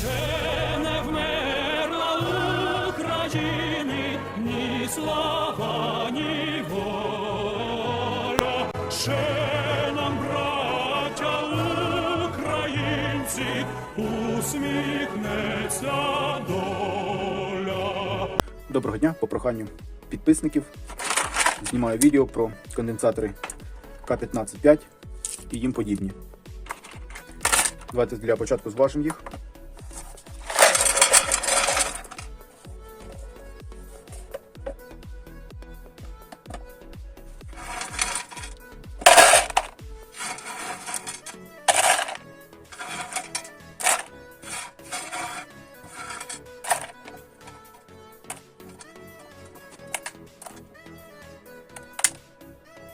Ще не вмерла України ні слава, ні воля. Ще нам, браття українці, усміхнеться доля. Доброго дня, по проханню підписників. Знімаю відео про конденсатори К-15-5 і їм подібні. Давайте для початку зважимо їх.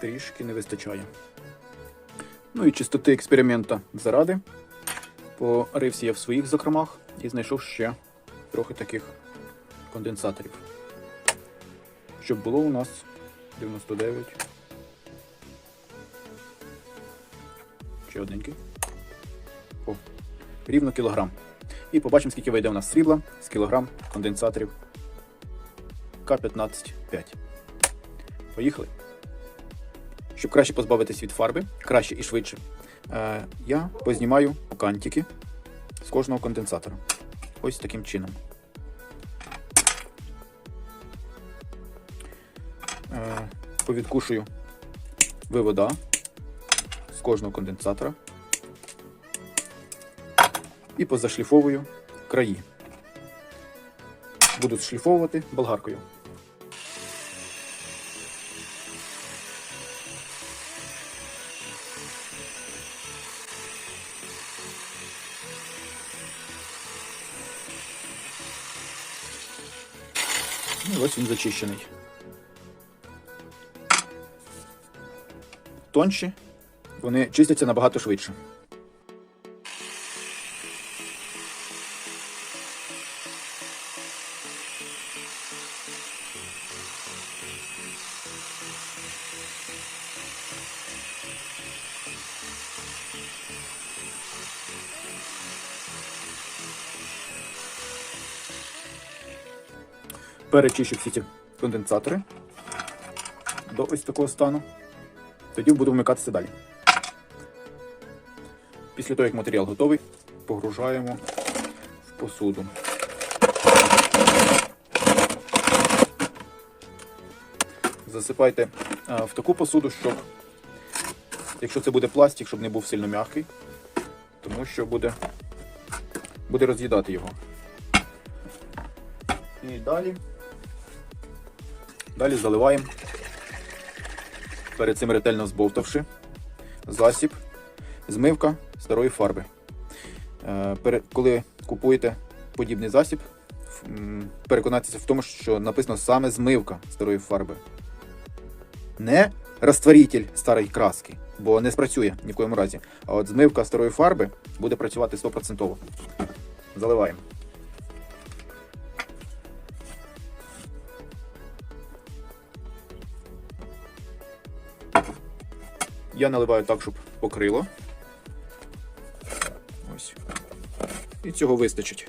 Трішки не вистачає. Ну і чистоти експеримента заради. Порився я в своїх закромах і знайшов ще трохи таких конденсаторів. Щоб було у нас 99. Ще одненький. О, рівно кілограм. І побачимо, скільки вийде у нас срібла з кілограм конденсаторів К-15-5. Поїхали. Щоб краще позбавитись від фарби, краще і швидше, е, я познімаю кантики з кожного конденсатора. Ось таким чином. Е, повідкушую вивода з кожного конденсатора і позашліфовую краї. Буду шліфовувати болгаркою. Ось він зачищений. Тонші, вони чистяться набагато швидше. Перечищу всі ці конденсатори до ось такого стану. Тоді буду вмикатися далі. Після того, як матеріал готовий, погружаємо в посуду. Засипайте а, в таку посуду, щоб, якщо це буде пластик, щоб не був сильно м'який, тому що буде, буде роз'їдати його. І далі. Далі заливаємо, перед цим ретельно збовтавши засіб, змивка старої фарби. Е, Коли купуєте подібний засіб, переконайтеся в тому, що написано саме змивка старої фарби. Не розтворитель старої краски, бо не спрацює ні в коєму разі. А от змивка старої фарби буде працювати 100%. Заливаємо. Я наливаю так, щоб покрило. Ось. І цього вистачить.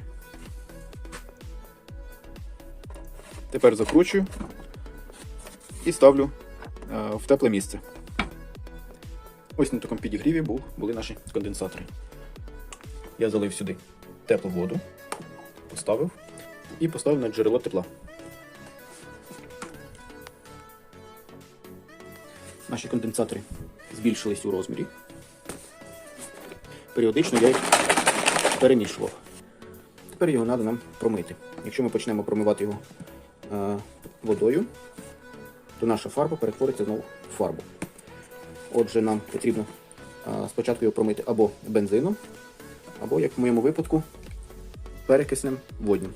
Тепер закручую і ставлю е, в тепле місце. Ось на такому підігріві були наші конденсатори. Я залив сюди теплу воду, поставив і поставив на джерело тепла. Наші конденсатори збільшились у розмірі. Періодично я їх перемішував. Тепер його треба нам промити. Якщо ми почнемо промивати його е, водою, то наша фарба перетвориться знову в фарбу. Отже, нам потрібно е, спочатку його промити або бензином, або, як в моєму випадку, перекиснем воднім.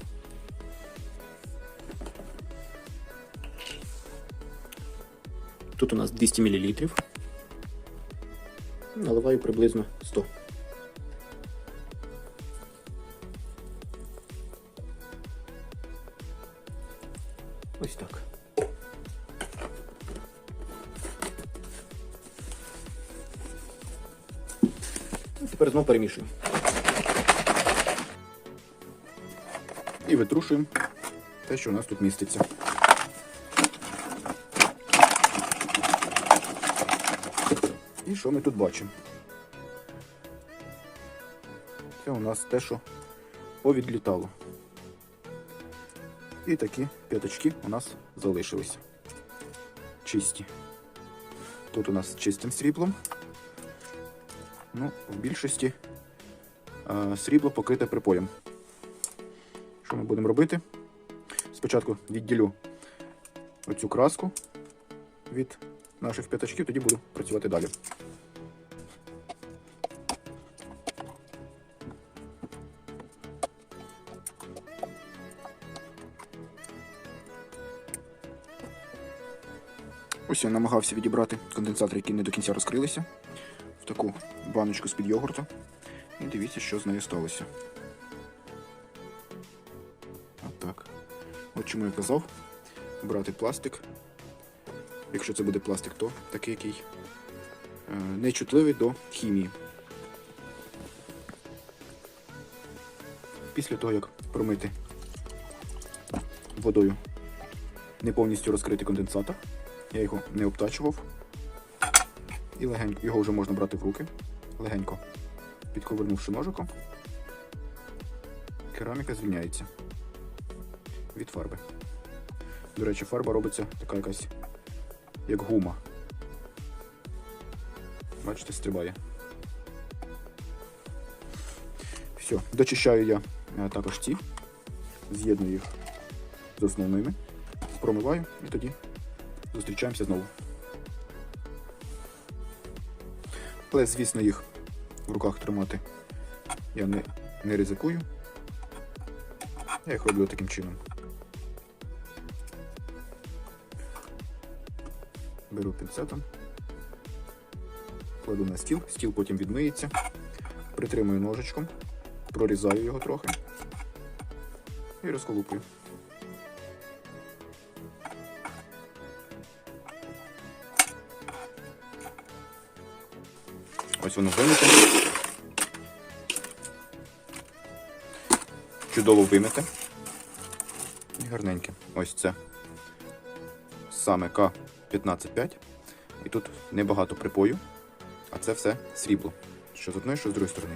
Тут у нас 200 мл. Наливаю приблизно 100. Ось так. І Тепер знову перемішую. І витрушуємо те, що у нас тут міститься. Що ми тут бачимо? Це у нас те, що повідлітало. І такі п'яточки у нас залишилися. Чисті. Тут у нас чистим сріблом. Ну, в більшості е, срібло покрите припоєм. Що ми будемо робити? Спочатку відділю оцю краску від наших п'ятачків, тоді буду працювати далі. Ось я намагався відібрати конденсатори, які не до кінця розкрилися, в таку баночку з-під йогурту. І дивіться, що з нею сталося. От. От чому я казав брати пластик. Якщо це буде пластик, то такий, який е, нечутливий до хімії. Після того, як промити водою не повністю розкритий конденсатор, я його не обтачував. І легенько його вже можна брати в руки. Легенько підковернувши ножиком, кераміка звільняється від фарби. До речі, фарба робиться така якась як гума. Бачите, стрибає. Все, дочищаю я е, також ці, з'єдную їх з основними, промиваю і тоді зустрічаємося знову. Але, звісно, їх в руках тримати я не, не ризикую. Я їх роблю таким чином. Беру пінцетом, кладу на стіл, стіл потім відмиється, притримую ножичком, прорізаю його трохи і розколупую. Ось воно вимите. Чудово вимите. І гарненьке. Ось це. Саме К-15-5. І тут небагато припою, а це все срібло. Що з одної, що з другої сторони.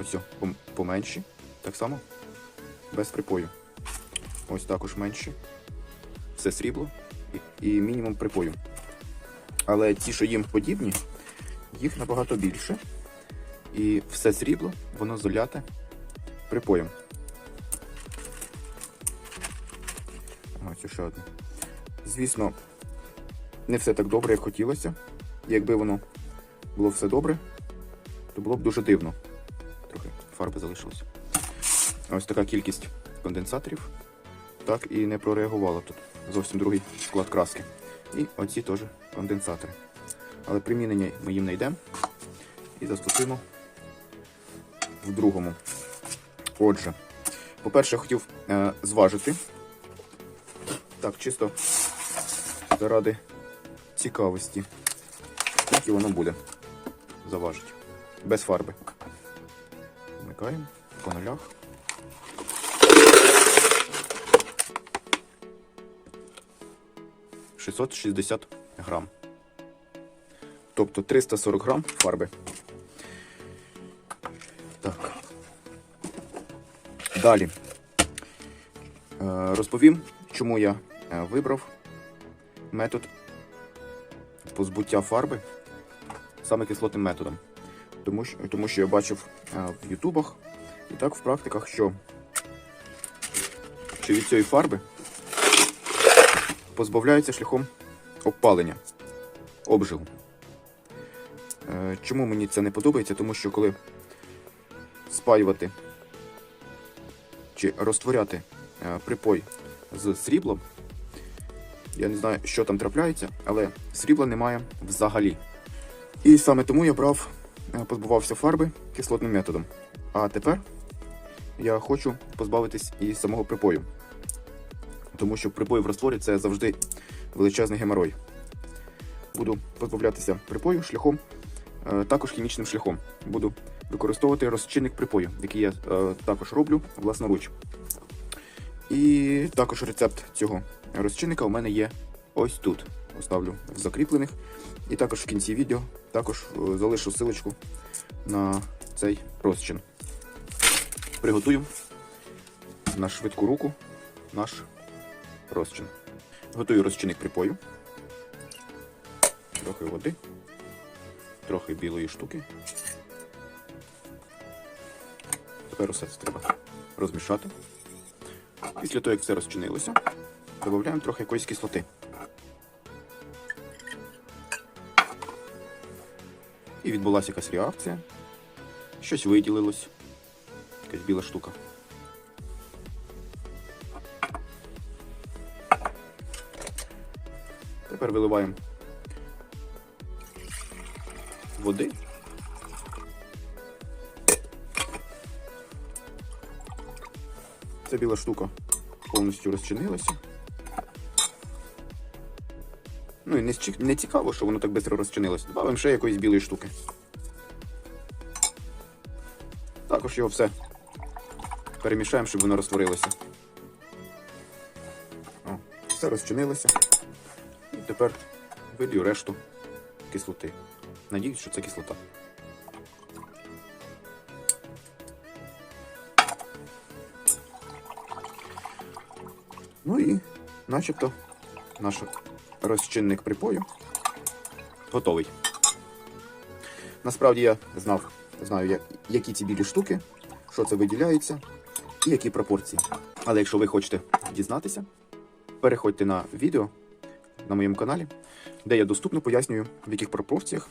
Ось поменші. Так само. Без припою. Ось також менші. Все срібло і, мінімум припою. Але ті, що їм подібні, їх набагато більше. І все срібло, воно заляте припоєм. Ось ще одне. Звісно, не все так добре, як хотілося. Якби воно було все добре, то було б дуже дивно. Трохи фарби залишилось. Ось така кількість конденсаторів. Так і не прореагувала тут. Зовсім другий склад краски. І оці теж конденсатори. Але примінення ми їм не йдемо. І заступимо в другому. Отже, по-перше, хотів е, зважити. Так, чисто заради цікавості. Скільки воно буде заважити. Без фарби. Вмикаємо по нулях. Шістсот шістдесят грам. Тобто 340 грам фарби. Так. Далі. Е, Розповім, чому я е, вибрав метод позбуття фарби саме кислотним методом. Тому що, тому що я бачив е, в ютубах і так в практиках, що, що від цієї фарби позбавляються шляхом обпалення, обжигу. Чому мені це не подобається? Тому що коли спаювати чи розтворяти е, припой з сріблом, я не знаю, що там трапляється, але срібла немає взагалі. І саме тому я брав, е, позбувався фарби кислотним методом. А тепер я хочу позбавитись і самого припою. Тому що припой в розтворі це завжди величезний геморой. Буду позбавлятися припою шляхом, також хімічним шляхом. Буду використовувати розчинник припою, який я е, також роблю власноруч. І також рецепт цього розчинника у мене є ось тут. Оставлю в закріплених. І також в кінці відео також е, залишу ссылочку на цей розчин. Приготуємо на швидку руку наш розчин. Готую розчинник припою. Трохи води, трохи білої штуки. Тепер усе це треба розмішати. Після того, як все розчинилося, додаємо трохи якоїсь кислоти. І відбулася якась реакція. Щось виділилось. Якась біла штука. Тепер виливаємо води. Ця біла штука повністю розчинилася. Ну і не, цікаво, що воно так швидко розчинилося. Добавимо ще якоїсь білої штуки. Також його все перемішаємо, щоб воно розтворилося. О, все розчинилося. І тепер вилью решту кислоти. Надіюсь, що це кислота. Ну і начебто наш розчинник припою готовий. Насправді я знав, знаю, які ці білі штуки, що це виділяється і які пропорції. Але якщо ви хочете дізнатися, переходьте на відео на моєму каналі, де я доступно пояснюю, в яких пропорціях,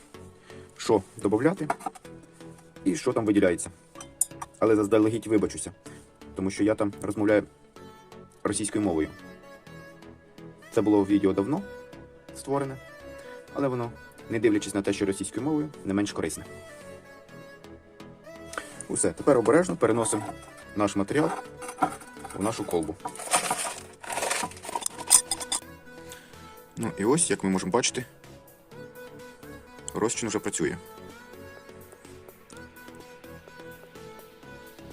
що додати і що там виділяється. Але заздалегідь вибачуся, тому що я там розмовляю російською мовою. Це було відео давно створене, але воно, не дивлячись на те, що російською мовою, не менш корисне. Усе, тепер обережно переносимо наш матеріал у нашу колбу. Ну і ось, як ми можемо бачити, розчин вже працює.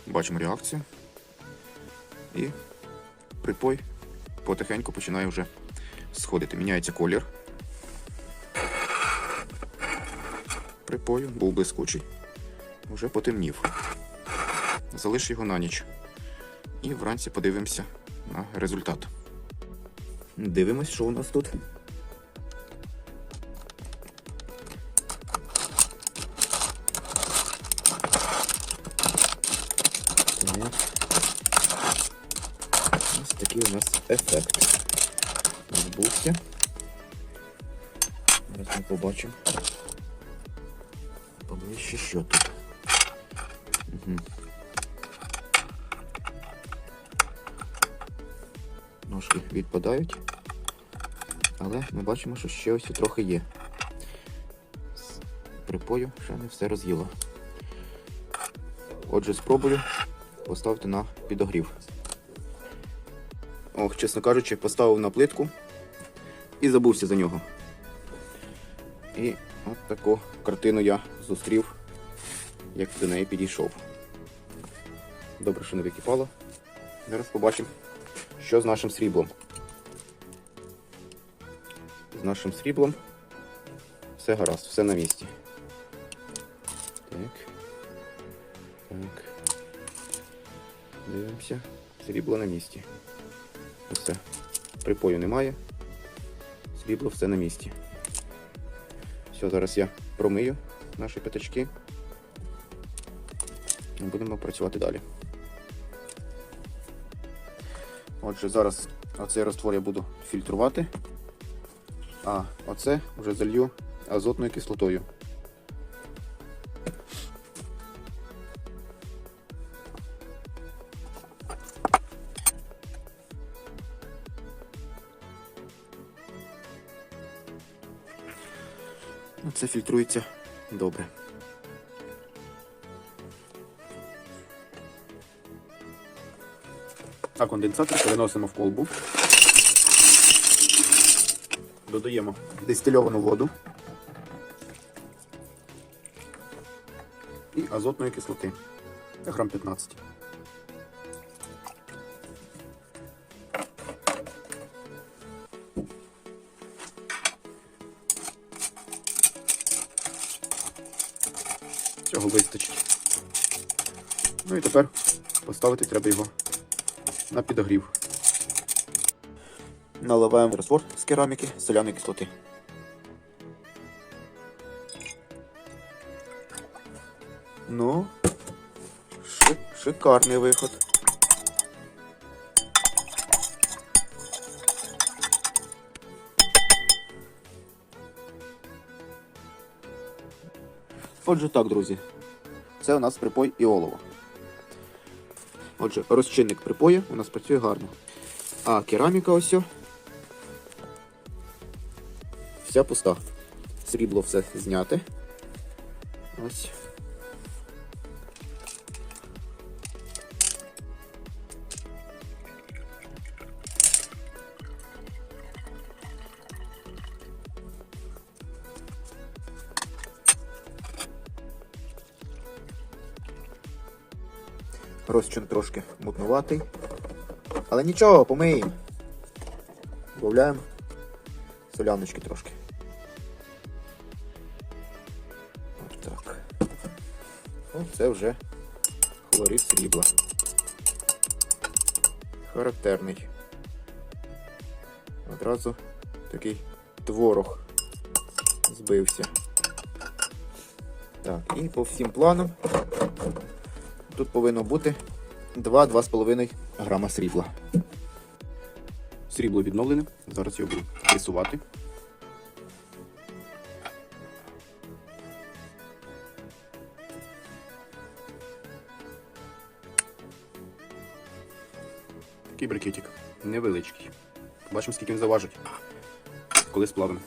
Бачимо реакцію. І припой потихеньку починає вже сходити. Міняється колір. Припою, був блискучий. Вже потемнів. Залиш його на ніч. І вранці подивимося на результат. Дивимось, що у нас тут. Ефект відбувся. Зараз ми побачимо. Поближче що тут. Угу. Ножки відпадають, але ми бачимо, що ще ось трохи є. З припою ще не все роз'їло. Отже, спробую поставити на підогрів. Ох, чесно кажучи, поставив на плитку і забувся за нього. І от таку картину я зустрів, як до неї підійшов. Добре, що не википало. Зараз побачимо, що з нашим сріблом. З нашим сріблом все гаразд, все на місці. Так. Так. Дивимося. Срібло на місці. Все. Припою немає. Срібло все на місці. Все, зараз я промию наші п'ятачки. І будемо працювати далі. Отже, зараз оцей раствор я буду фільтрувати, а оце вже залью азотною кислотою. Це фільтрується добре. А конденсатор переносимо в колбу. Додаємо дистильовану воду і азотної кислоти. Грам 15. Цього вистачить. Ну і тепер поставити треба його на підогрів. Наливаємо розвор з кераміки соляної кислоти. Ну, шикарний виход. Отже так, друзі. Це у нас припой і олово. Отже, розчинник припою у нас працює гарно. А кераміка ось. Вся пуста. Срібло все зняте. Ось. Розчин трошки мутнуватий. Але нічого, помиємо. Добавляємо соляночки трошки. Ось так. Оце вже хлорид срібла. Характерний. Одразу такий творог збився. Так, і по всім планам тут повинно бути 2-2,5 грама срібла. Срібло відновлене. Зараз його буду пресувати. Такий брикетик. Невеличкий. Бачимо, скільки він заважить, коли сплавимо.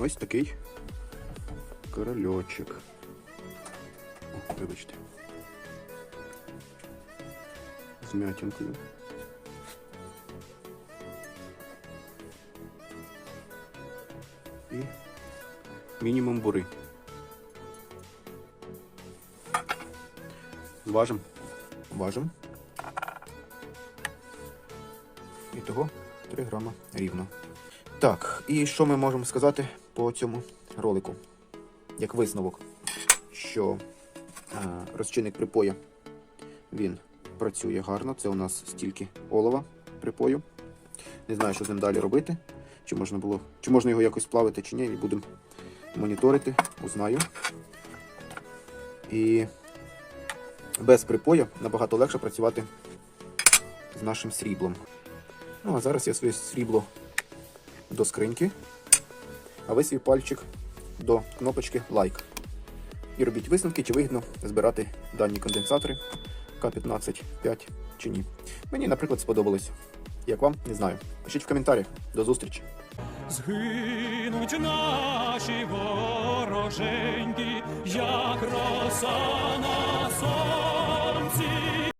Ось такий корольочок. О, вибачте. З м'ятінкою. І мінімум бури. Зважимо. Важимо. І того 3 грама рівно. Так, і що ми можемо сказати по цьому ролику? Як висновок, що а, розчинник припою він працює гарно. Це у нас стільки олова припою. Не знаю, що з ним далі робити. Чи можна було, чи можна його якось плавити, чи ні. Будемо моніторити, узнаю. І без припою набагато легше працювати з нашим сріблом. Ну, а зараз я своє срібло до скриньки, а ви свій пальчик до кнопочки лайк. І робіть висновки, чи вигідно збирати дані конденсатори К15 5 чи ні. Мені, наприклад, сподобалось. Як вам, не знаю. Пишіть в коментарях. До зустрічі. Згинуть наші вороженьки, як роса на сонці.